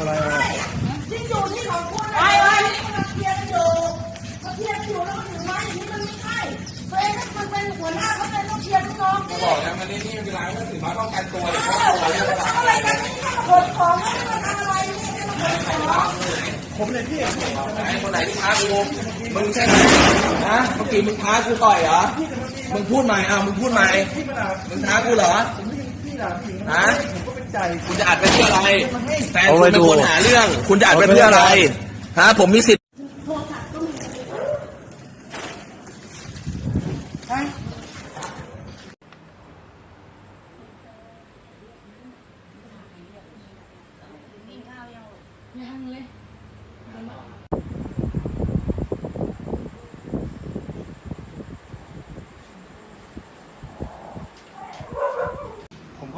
อะไรอะไรที่อยู่ที่ของคุณไปไปมาเคียร์อยู่มาเคียร์อยู่แล้วมันถือไม้อย่างนี้มันไม่ใช่เฟรนมันเป็นหัวหน้าเขาเต้องเคียร์น้องบอกแล้วมันนี่นี่เป็นไรถือไม้ป้องกันตัวอะไรกันอะไรกันนี่ขนของไม่ได้าทอะไรนี่ไม่ของผมเลยพี่คนไหนที่ท้ากูมึงใช่ไหมนะเมื่อกี้มึงท้ากูต่อยเหรอมึงพูดใหม่อ้ามึงพูดใหม่มึงท้ากูเหรอฮะ คุณจะอัดไปเพื่ออะไรแฟนคุณเป็นคนหาเรื่อง คุณจะอัดไปเพื่ออะไรฮะผมมีสิทธิ์ยังเลย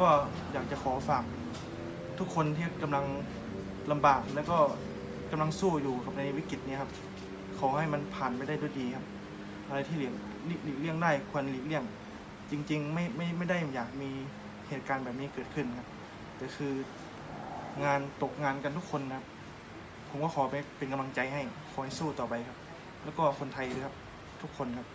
ก็อยากจะขอฝากทุกคนที่กำลังลำบากแล้วก็กำลังสู้อยู่กับในวิกฤตนี้ครับ ขอให้มันผ่านไปได้ด้วยดีครับ อะไรที่หลีกหลีกหลีกเลี่ยงได้ควรหลีกเลี่ยง จริง ๆ ไม่ไม่ไม่ได้อยากมีเหตุการณ์แบบนี้เกิดขึ้นครับแต่คืองานตกงานกันทุกคนนะครับ ผมก็ขอไปเป็นกำลังใจให้ ขอให้สู้ต่อไปครับ แล้วก็คนไทยด้วยครับ ทุกคนครับ